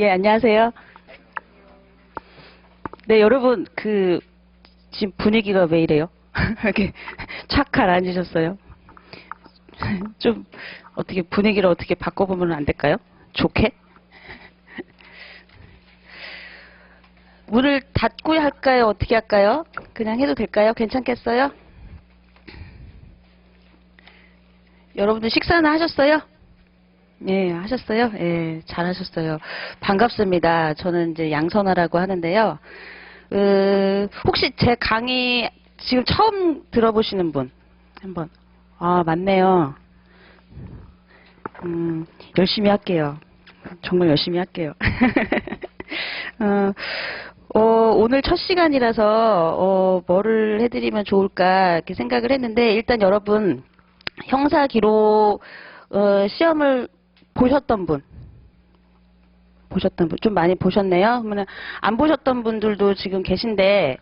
예, 안녕하세요. 네, 여러분, 그, 지금 분위기가 왜 이래요? 이렇게 착 가라앉으셨어요? 좀, 어떻게 분위기를 어떻게 바꿔보면 안 될까요? 좋게? 문을 닫고 할까요? 어떻게 할까요? 그냥 해도 될까요? 괜찮겠어요? 여러분들 식사는 하셨어요? 네, 하셨어요? 예, 잘하셨어요. 반갑습니다. 저는 이제 양선아라고 하는데요. 그, 혹시 제 강의 지금 처음 들어보시는 분? 한번. 아, 맞네요. 음, 열심히 할게요. 정말 열심히 할게요. 어, 어, 오늘 첫 시간이라서, 어, 뭐를 해드리면 좋을까, 이렇게 생각을 했는데, 일단 여러분, 형사 기록, 어, 시험을 보셨던 분, 보셨던 분, 좀 많이 보셨네요. 그러면 안 보셨던 분들도 지금 계신데,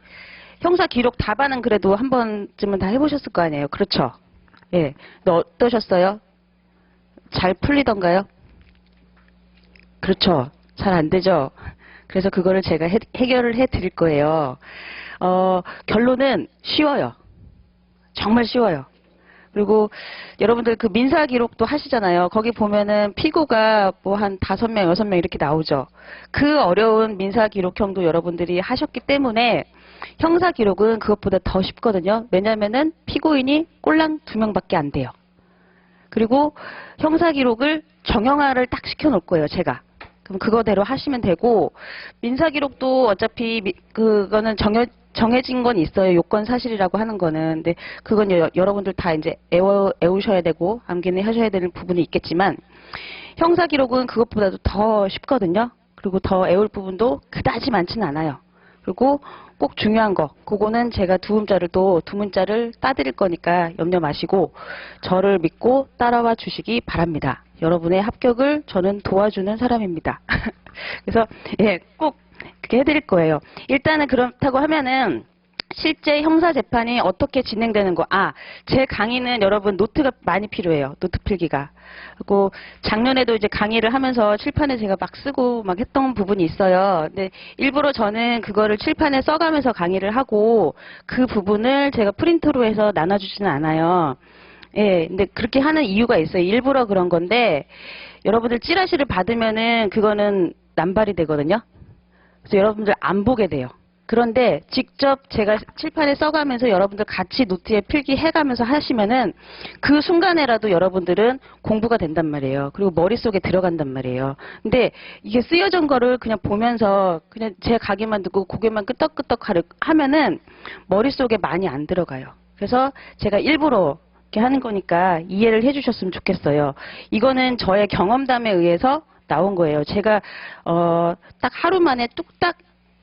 형사 기록 답안은 그래도 한 번쯤은 다 해보셨을 거 아니에요. 그렇죠? 예. 근데 어떠셨어요? 잘 풀리던가요? 그렇죠. 잘 안 되죠. 그래서 그거를 제가 해, 해결을 해 드릴 거예요. 어, 결론은 쉬워요. 정말 쉬워요. 그리고 여러분들 그 민사 기록도 하시잖아요. 거기 보면은 피고가 뭐 한 다섯 명, 여섯 명 이렇게 나오죠. 그 어려운 민사 기록형도 여러분들이 하셨기 때문에 형사 기록은 그것보다 더 쉽거든요. 왜냐면은 피고인이 꼴랑 두 명밖에 안 돼요. 그리고 형사 기록을 정형화를 딱 시켜 놓을 거예요, 제가. 그럼 그거대로 하시면 되고 민사 기록도 어차피 미- 그거는 정해 정해진 건 있어요. 요건 사실이라고 하는 거는. 근데 그건 여, 여러분들 다 이제 애워, 애우셔야 되고 암기는 하셔야 되는 부분이 있겠지만 형사 기록은 그것보다도 더 쉽거든요. 그리고 더 애울 부분도 그다지 많지는 않아요. 그리고 꼭 중요한 거, 그거는 제가 두 문자를 또 두 문자를 따드릴 거니까 염려 마시고 저를 믿고 따라와 주시기 바랍니다. 여러분의 합격을 저는 도와주는 사람입니다. 그래서 예, 꼭 그렇게 해드릴 거예요. 일단은 그렇다고 하면은 실제 형사 재판이 어떻게 진행되는 거. 아, 제 강의는 여러분 노트가 많이 필요해요. 노트 필기가. 그리고 작년에도 이제 강의를 하면서 칠판에 제가 막 쓰고 막 했던 부분이 있어요. 근데 일부러 저는 그거를 칠판에 써가면서 강의를 하고 그 부분을 제가 프린트로 해서 나눠주지는 않아요. 예, 근데 그렇게 하는 이유가 있어요. 일부러 그런 건데 여러분들 찌라시를 받으면은 그거는 남발이 되거든요. 그래서 여러분들 안 보게 돼요. 그런데 직접 제가 칠판에 써가면서 여러분들 같이 노트에 필기해가면서 하시면은 그 순간에라도 여러분들은 공부가 된단 말이에요. 그리고 머릿속에 들어간단 말이에요. 근데 이게 쓰여진 거를 그냥 보면서 그냥 제 가게만 듣고 고개만 끄덕끄덕 하면은 머릿속에 많이 안 들어가요. 그래서 제가 일부러 이렇게 하는 거니까 이해를 해주셨으면 좋겠어요. 이거는 저의 경험담에 의해서 나온 거예요. 제가 어, 딱 하루 만에 뚝딱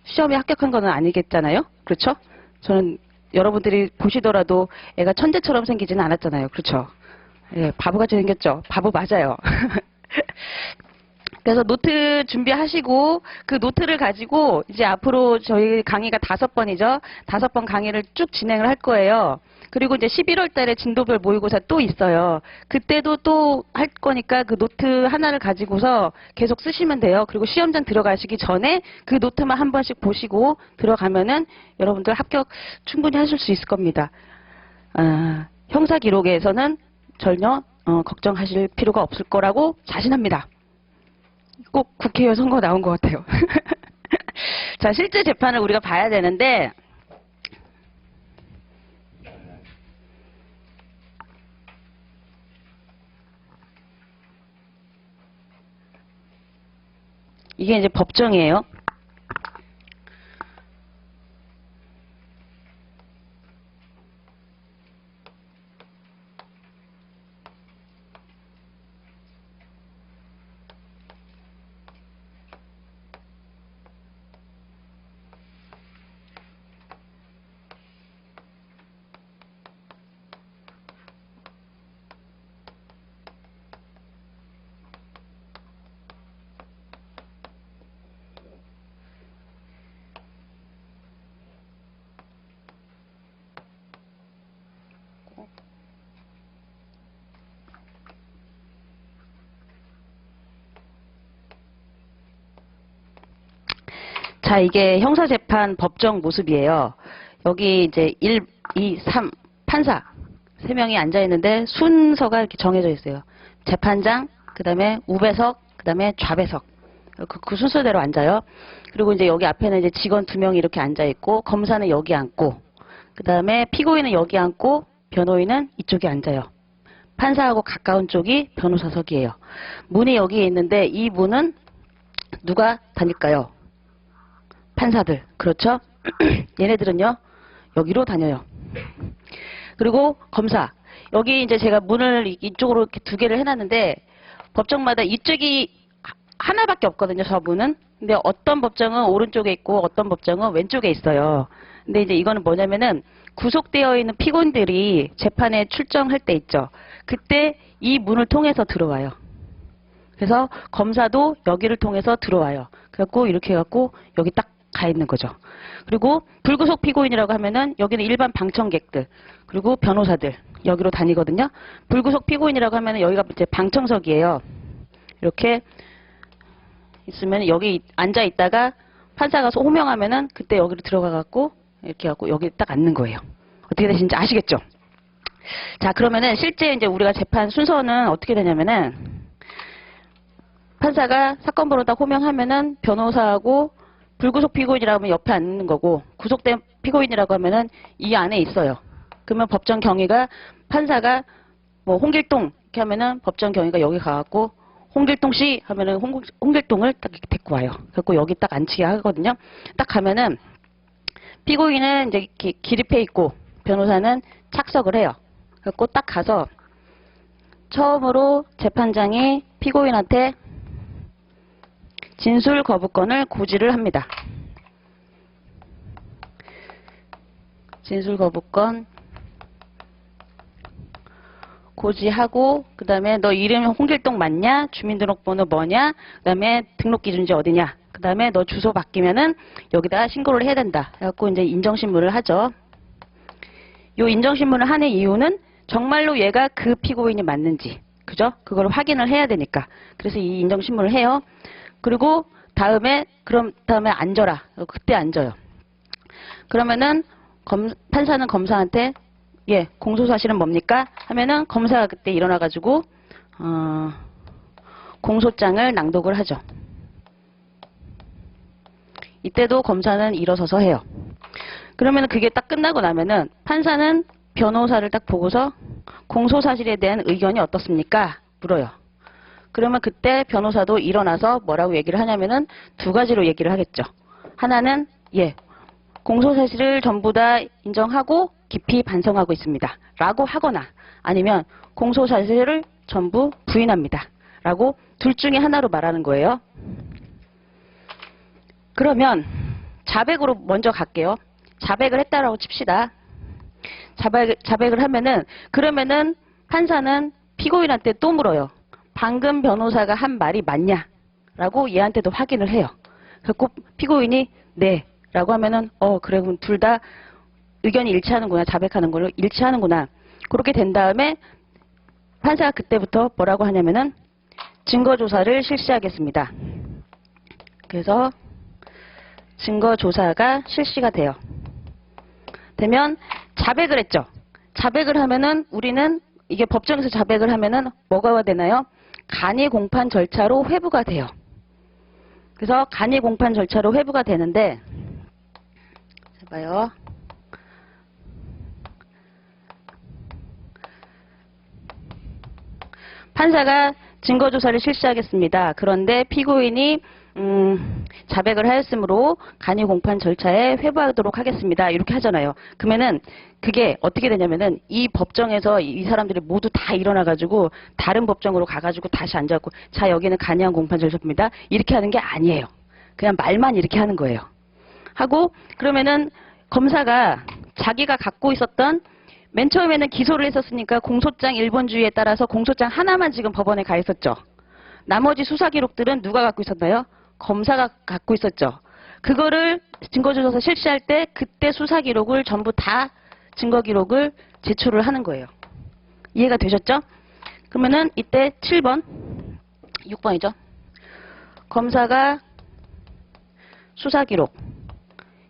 시험에 합격한 거는 아니겠잖아요. 그렇죠? 저는 여러분들이 보시더라도 애가 천재처럼 생기지는 않았잖아요. 그렇죠? 예, 바보같이 생겼죠. 바보 맞아요. 그래서 노트 준비하시고 그 노트를 가지고 이제 앞으로 저희 강의가 다섯 번이죠. 다섯 번 강의를 쭉 진행을 할 거예요. 그리고 이제 11월 달에 진도별 모의고사 또 있어요. 그때도 또 할 거니까 그 노트 하나를 가지고서 계속 쓰시면 돼요. 그리고 시험장 들어가시기 전에 그 노트만 한 번씩 보시고 들어가면은 여러분들 합격 충분히 하실 수 있을 겁니다. 아, 형사 기록에서는 전혀 어, 걱정하실 필요가 없을 거라고 자신합니다. 꼭 국회의원 선거 나온 것 같아요. 자, 실제 재판을 우리가 봐야 되는데, 이게 이제 법정이에요. 자, 이게 형사재판 법정 모습이에요. 여기 이제 1, 2, 3 판사 세 명이 앉아 있는데 순서가 이렇게 정해져 있어요. 재판장, 그다음에 우배석, 그다음에 좌배석. 그, 그 순서대로 앉아요. 그리고 이제 여기 앞에는 이제 직원 두 명이 이렇게 앉아 있고 검사는 여기 앉고 그다음에 피고인은 여기 앉고 변호인은 이쪽에 앉아요. 판사하고 가까운 쪽이 변호사석이에요. 문이 여기에 있는데 이 문은 누가 다닐까요? 판사들. 그렇죠? 얘네들은요, 여기로 다녀요. 그리고 검사. 여기 이제 제가 문을 이- 이쪽으로 이렇게 두 개를 해놨는데, 법정마다 이쪽이 하- 하나밖에 없거든요, 저 문은. 근데 어떤 법정은 오른쪽에 있고, 어떤 법정은 왼쪽에 있어요. 근데 이제 이거는 뭐냐면은, 구속되어 있는 피고인들이 재판에 출정할 때 있죠. 그때 이 문을 통해서 들어와요. 그래서 검사도 여기를 통해서 들어와요. 그래갖고 이렇게 해갖고 여기 딱 가 있는 거죠. 그리고 불구속 피고인이라고 하면은 여기는 일반 방청객들 그리고 변호사들 여기로 다니거든요. 불구속 피고인이라고 하면은 여기가 이제 방청석이에요. 이렇게 있으면 여기 앉아 있다가 판사가 호명하면은 그때 여기로 들어가 갖고 이렇게 갖고 여기 딱 앉는 거예요. 어떻게 되시는지 아시겠죠? 자 그러면은 실제 이제 우리가 재판 순서는 어떻게 되냐면은 판사가 사건 번호 딱 호명하면은 변호사하고 불구속 피고인이라고 하면 옆에 앉는 거고 구속된 피고인이라고 하면은 이 안에 있어요. 그러면 법정 경위가 판사가 뭐 홍길동 이렇게 하면은 법정 경위가 여기 가갖고 홍길동 씨 하면은 홍, 홍길동을 딱 이렇게 데리고 와요. 그래갖고 여기 딱 앉히게 하거든요. 딱 가면은 피고인은 이제 이렇게 기립해 있고 변호사는 착석을 해요. 그래갖고 딱 가서 처음으로 재판장이 피고인한테 진술 거부권을 고지를 합니다. 진술 거부권 고지하고 그 다음에 너 이름 홍길동 맞냐? 주민등록번호 뭐냐? 그 다음에 등록 기준지 어디냐? 그 다음에 너 주소 바뀌면은 여기다 신고를 해야 된다. 해갖고 이제 인정신문을 하죠. 요 인정신문을 하는 이유는 정말로 얘가 그 피고인이 맞는지, 그죠? 그걸 확인을 해야 되니까. 그래서 이 인정신문을 해요. 그리고 다음에, 그럼 다음에 앉아라. 그때 앉아요. 그러면은 검, 판사는 검사한테 예, 공소 사실은 뭡니까? 하면은 검사가 그때 일어나가지고, 어, 공소장을 낭독을 하죠. 이때도 검사는 일어서서 해요. 그러면 그게 딱 끝나고 나면은 판사는 변호사를 딱 보고서 공소 사실에 대한 의견이 어떻습니까? 물어요. 그러면 그때 변호사도 일어나서 뭐라고 얘기를 하냐면은 두 가지로 얘기를 하겠죠. 하나는 예, 공소 사실을 전부 다 인정하고 깊이 반성하고 있습니다. 라고 하거나 아니면 공소 사실을 전부 부인합니다. 라고 둘 중에 하나로 말하는 거예요. 그러면 자백으로 먼저 갈게요. 자백을 했다라고 칩시다. 자백, 자백을 하면은 그러면은 판사는 피고인한테 또 물어요. 방금 변호사가 한 말이 맞냐? 라고 얘한테도 확인을 해요. 그래서 피고인이 네. 라고 하면은 어 그래 그럼 둘 다 의견이 일치하는구나 자백하는 걸로 일치하는구나 그렇게 된 다음에 판사가 그때부터 뭐라고 하냐면은 증거 조사를 실시하겠습니다. 그래서 증거 조사가 실시가 돼요. 되면 자백을 했죠. 자백을 하면은 우리는 이게 법정에서 자백을 하면은 뭐가 되나요? 간이 공판 절차로 회부가 돼요. 그래서 간이 공판 절차로 회부가 되는데 자 봐요. 판사가 증거 조사를 실시하겠습니다. 그런데 피고인이 음, 자백을 하였으므로 간이 공판 절차에 회부하도록 하겠습니다. 이렇게 하잖아요. 그러면은 그게 어떻게 되냐면은 이 법정에서 이 사람들이 모두 다 일어나 가지고 다른 법정으로 가 가지고 다시 앉아 갖고 자 여기는 간이한 공판 절차입니다. 이렇게 하는 게 아니에요. 그냥 말만 이렇게 하는 거예요. 하고 그러면은 검사가 자기가 갖고 있었던 맨 처음에는 기소를 했었으니까 공소장 1번주의에 따라서 공소장 하나만 지금 법원에 가 있었죠. 나머지 수사 기록들은 누가 갖고 있었나요? 검사가 갖고 있었죠. 그거를 증거조사 실시할 때 그때 수사 기록을 전부 다 증거 기록을 제출을 하는 거예요. 이해가 되셨죠? 그러면은 이때 7번, 6번이죠. 검사가 수사 기록.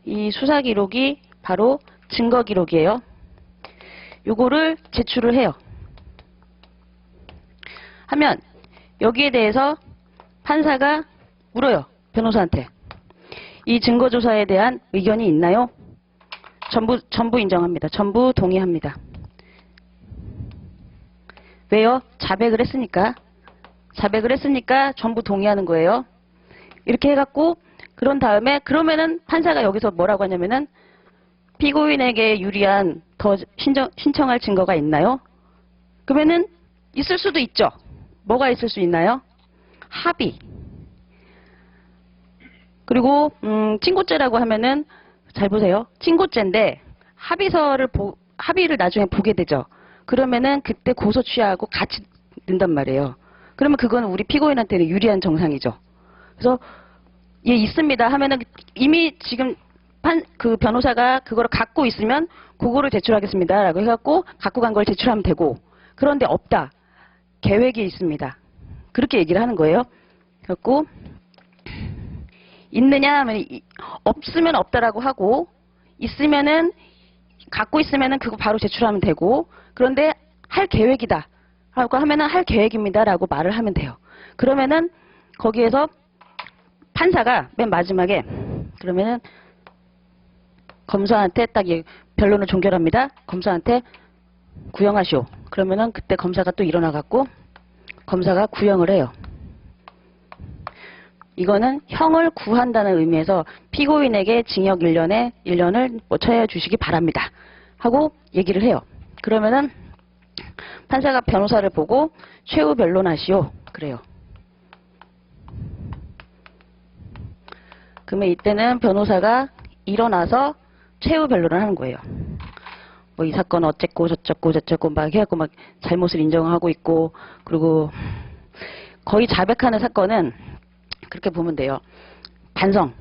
이 수사 기록이 바로 증거 기록이에요. 요거를 제출을 해요. 하면 여기에 대해서 판사가 물어요. 변호사한테. 이 증거 조사에 대한 의견이 있나요? 전부 전부 인정합니다. 전부 동의합니다. 왜요? 자백을 했으니까. 자백을 했으니까 전부 동의하는 거예요. 이렇게 해갖고 그런 다음에 그러면은 판사가 여기서 뭐라고 하냐면은 피고인에게 유리한 더 신청, 신청할 증거가 있나요? 그러면은 있을 수도 있죠. 뭐가 있을 수 있나요? 합의. 그리고 음, 친고죄라고 하면은 잘 보세요. 친고죄인데 합의서를 보, 합의를 나중에 보게 되죠. 그러면은 그때 고소 취하고 같이 는단 말이에요. 그러면 그건 우리 피고인한테는 유리한 정상이죠. 그래서 예 있습니다 하면은 이미 지금 판, 그 변호사가 그거를 갖고 있으면 그거를 제출하겠습니다라고 해갖고 갖고 간 걸 제출하면 되고 그런데 없다 계획이 있습니다. 그렇게 얘기를 하는 거예요. 그래갖고 있느냐 하면 이- 없으면 없다라고 하고 있으면은 갖고 있으면은 그거 바로 제출하면 되고 그런데 할 계획이다 라고 하면은 할 계획입니다라고 말을 하면 돼요. 그러면은 거기에서 판사가 맨 마지막에 그러면은 검사한테 딱이 변론을 종결합니다. 검사한테 구형하시오. 그러면은 그때 검사가 또 일어나 갖고 검사가 구형을 해요. 이거는 형을 구한다는 의미에서 피고인에게 징역 1년에 1년을 뭐 처해 주시기 바랍니다. 하고 얘기를 해요. 그러면은 판사가 변호사를 보고 최후 변론하시오. 그래요. 그러면 이때는 변호사가 일어나서 최후 변론을 하는 거예요. 뭐 이 사건 어쨌고 저쨌고 저쨌고 막 해갖고 막 잘못을 인정하고 있고 그리고 거의 자백하는 사건은 그렇게 보면 돼요. 반성.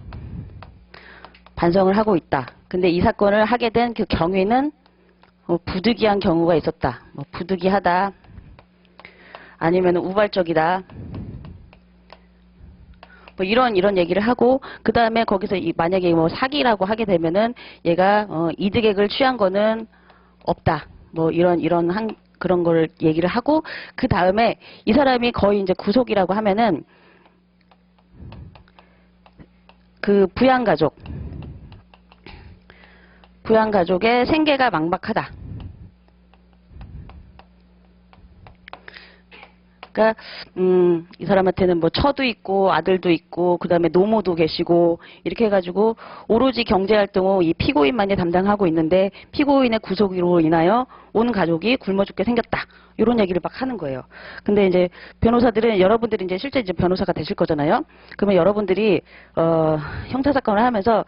반성을 하고 있다. 근데 이 사건을 하게 된 그 경위는 어, 부득이한 경우가 있었다. 뭐 부득이하다. 아니면 우발적이다. 뭐 이런 이런 얘기를 하고 그 다음에 거기서 이 만약에 뭐 사기라고 하게 되면은 얘가 어, 이득액을 취한 거는 없다. 뭐 이런 이런 한 그런 걸 얘기를 하고 그 다음에 이 사람이 거의 이제 구속이라고 하면은 그 부양 가족 부양 가족의 생계가 막막하다. 그러니까 음, 이 사람한테는 뭐 처도 있고 아들도 있고 그다음에 노모도 계시고 이렇게 해가지고 오로지 경제 활동을 이 피고인만이 담당하고 있는데 피고인의 구속으로 인하여 온 가족이 굶어 죽게 생겼다. 이런 얘기를 막 하는 거예요. 근데 이제 변호사들은 여러분들이 이제 실제 이제 변호사가 되실 거잖아요. 그러면 여러분들이 어, 형사 사건을 하면서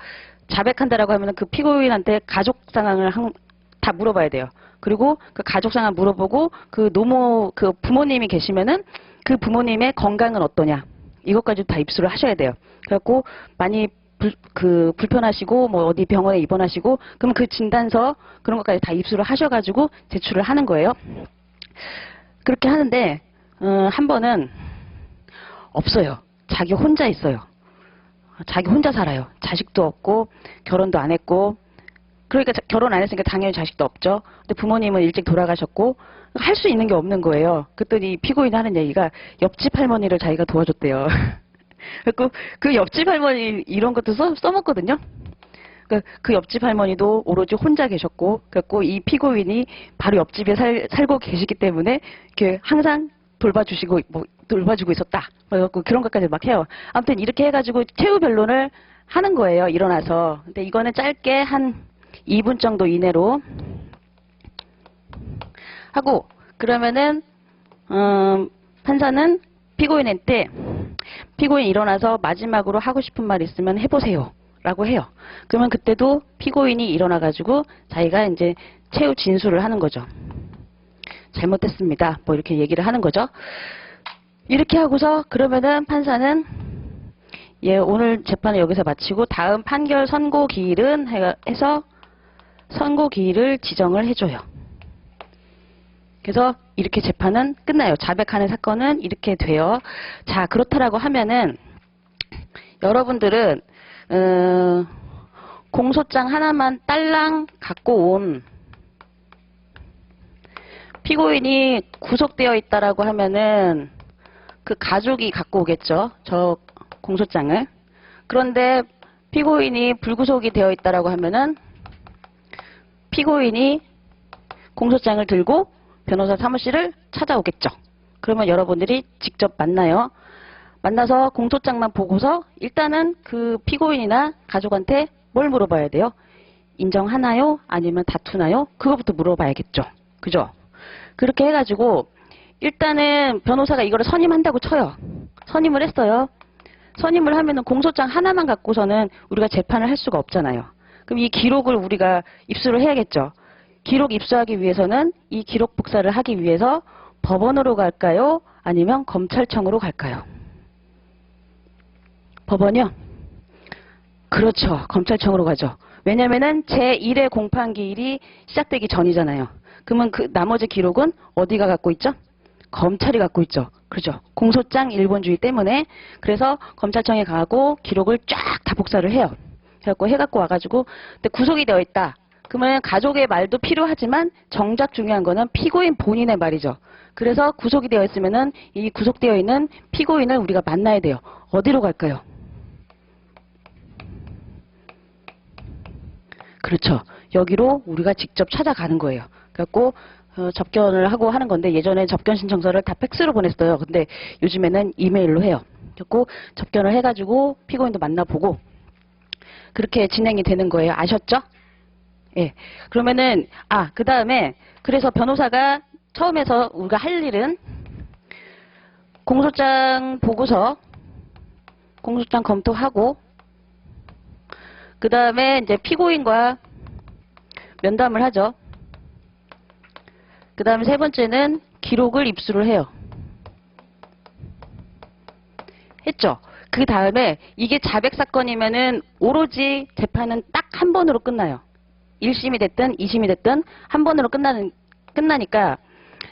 자백한다라고 하면 그 피고인한테 가족 상황을 한- 다 물어봐야 돼요. 그리고 그 가족 상황 물어보고 그 노모 그 부모님이 계시면은 그 부모님의 건강은 어떠냐 이것까지 다 입수를 하셔야 돼요. 그래갖고 많이 불, 그 불편하시고 뭐 어디 병원에 입원하시고 그럼 그 진단서 그런 것까지 다 입수를 하셔가지고 제출을 하는 거예요. 그렇게 하는데 어, 한 번은 없어요. 자기 혼자 있어요. 자기 혼자 살아요. 자식도 없고 결혼도 안 했고 그러니까 자- 결혼 안 했으니까 당연히 자식도 없죠. 근데 부모님은 일찍 돌아가셨고 할 수 있는 게 없는 거예요. 그랬더니 피고인이 하는 얘기가 옆집 할머니를 자기가 도와줬대요. 그래고 그 옆집 할머니 이런 것도 써, 써먹거든요. 그러니까 그 옆집 할머니도 오로지 혼자 계셨고, 그래고 이 피고인이 바로 옆집에 살, 살고 계시기 때문에 항상 돌봐주시고 뭐 돌봐주고 있었다. 그래갖고 그런 것까지 막 해요. 아무튼 이렇게 해가지고 최후 변론을 하는 거예요. 일어나서. 근데 이거는 짧게 한 2분 정도 이내로 하고 그러면은 음, 판사는 피고인한테 피고인 일어나서 마지막으로 하고 싶은 말 있으면 해보세요. 라고 해요. 그러면 그때도 피고인이 일어나가지고 자기가 이제 최후 진술을 하는 거죠. 잘못했습니다. 뭐 이렇게 얘기를 하는 거죠. 이렇게 하고서 그러면은 판사는 예, 오늘 재판을 여기서 마치고 다음 판결 선고 기일은 해- 해서 선고 기일을 지정을 해줘요. 그래서 이렇게 재판은 끝나요. 자백하는 사건은 이렇게 돼요. 자, 그렇다라고 하면은 여러분들은 어, 공소장 하나만 딸랑 갖고 온 피고인이 구속되어 있다라고 하면은 그 가족이 갖고 오겠죠. 저 공소장을. 그런데 피고인이 불구속이 되어 있다라고 하면은 피고인이 공소장을 들고 변호사 사무실을 찾아오겠죠. 그러면 여러분들이 직접 만나요. 만나서 공소장만 보고서 일단은 그 피고인이나 가족한테 뭘 물어봐야 돼요? 인정하나요? 아니면 다투나요? 그거부터 물어봐야겠죠. 그죠? 그렇게 해가지고 일단은 변호사가 이거를 선임한다고 쳐요. 선임을 했어요. 선임을 하면은 공소장 하나만 갖고서는 우리가 재판을 할 수가 없잖아요. 그럼 이 기록을 우리가 입수를 해야겠죠. 기록 입수하기 위해서는 이 기록 복사를 하기 위해서 법원으로 갈까요? 아니면 검찰청으로 갈까요? 법원이요? 그렇죠. 검찰청으로 가죠. 왜냐면은 제1의 공판 기일이 시작되기 전이잖아요. 그러면 그 나머지 기록은 어디가 갖고 있죠? 검찰이 갖고 있죠. 그렇죠. 공소장 일본주의 때문에 그래서 검찰청에 가고 기록을 쫙 다 복사를 해요. 그래갖고 해갖고 와가지고 근데 구속이 되어 있다. 그러면 가족의 말도 필요하지만 정작 중요한 거는 피고인 본인의 말이죠. 그래서 구속이 되어 있으면은 이 구속되어 있는 피고인을 우리가 만나야 돼요. 어디로 갈까요? 그렇죠. 여기로 우리가 직접 찾아가는 거예요. 그래갖고 어, 접견을 하고 하는 건데 예전에 접견 신청서를 다 팩스로 보냈어요. 근데 요즘에는 이메일로 해요. 그래갖고 접견을 해가지고 피고인도 만나보고 그렇게 진행이 되는 거예요. 아셨죠? 예. 그러면은 아 그 다음에 그래서 변호사가 처음에서 우리가 할 일은 공소장 보고서 공소장 검토하고 그 다음에 이제 피고인과 면담을 하죠. 그 다음에 세 번째는 기록을 입수를 해요. 했죠. 그 다음에 이게 자백 사건이면은 오로지 재판은 딱 한 번으로 끝나요. 1심이 됐든 2심이 됐든 한 번으로 끝나는, 끝나니까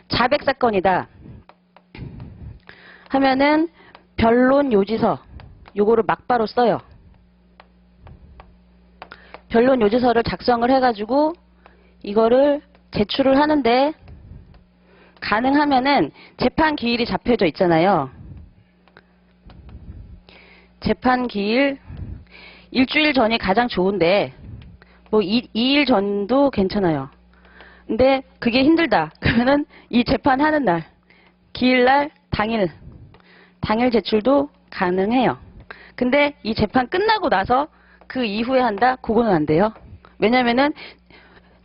자백 사건이다. 하면은 변론 요지서 요거를 막바로 써요. 변론 요지서를 작성을 해가지고 이거를 제출을 하는데 가능하면은 재판 기일이 잡혀져 있잖아요. 재판 기일 일주일 전이 가장 좋은데 뭐 2, 일 전도 괜찮아요. 근데 그게 힘들다. 그러면은 이 재판하는 날 기일날 당일 당일 제출도 가능해요. 근데 이 재판 끝나고 나서 그 이후에 한다? 그거는 안 돼요. 왜냐면은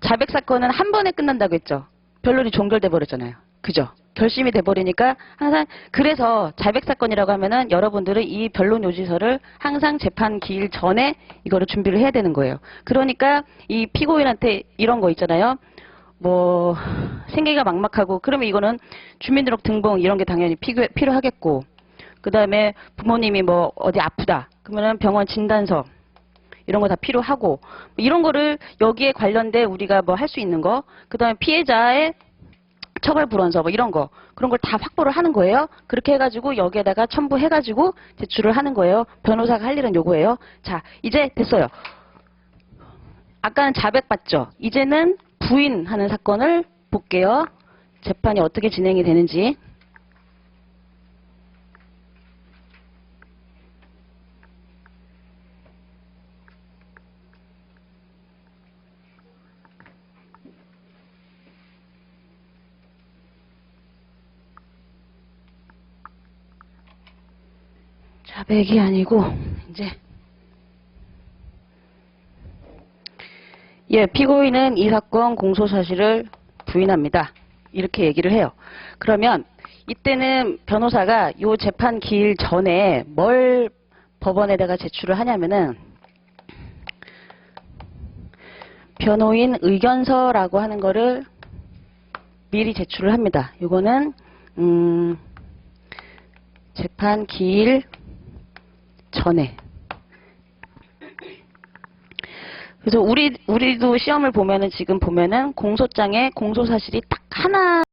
자백 사건은 한 번에 끝난다고 했죠. 변론이 종결돼 버렸잖아요. 그죠? 결심이 돼 버리니까 항상 그래서 자백 사건이라고 하면은 여러분들은 이 변론 요지서를 항상 재판 기일 전에 이거를 준비를 해야 되는 거예요. 그러니까 이 피고인한테 이런 거 있잖아요. 뭐 생계가 막막하고 그러면 이거는 주민등록 등본 이런 게 당연히 필요, 필요하겠고 그 다음에 부모님이 뭐 어디 아프다 그러면은 병원 진단서 이런 거 다 필요하고 뭐 이런 거를 여기에 관련돼 우리가 뭐 할 수 있는 거 그 다음에 피해자의 처벌 불원서 뭐 이런 거 그런 걸 다 확보를 하는 거예요. 그렇게 해가지고 여기에다가 첨부해가지고 제출을 하는 거예요. 변호사가 할 일은 요거예요. 자 이제 됐어요. 아까는 자백 받죠. 이제는 부인하는 사건을 볼게요. 재판이 어떻게 진행이 되는지. 자백이 아니고 이제 예, 피고인은 이 사건 공소 사실을 부인합니다. 이렇게 얘기를 해요. 그러면 이때는 변호사가 요 재판 기일 전에 뭘 법원에다가 제출을 하냐면은 변호인 의견서라고 하는 거를 미리 제출을 합니다. 요거는 음 재판 기일 전에. 그래서 우리 우리도 시험을 보면은 지금 보면은 공소장에 공소 사실이 딱 하나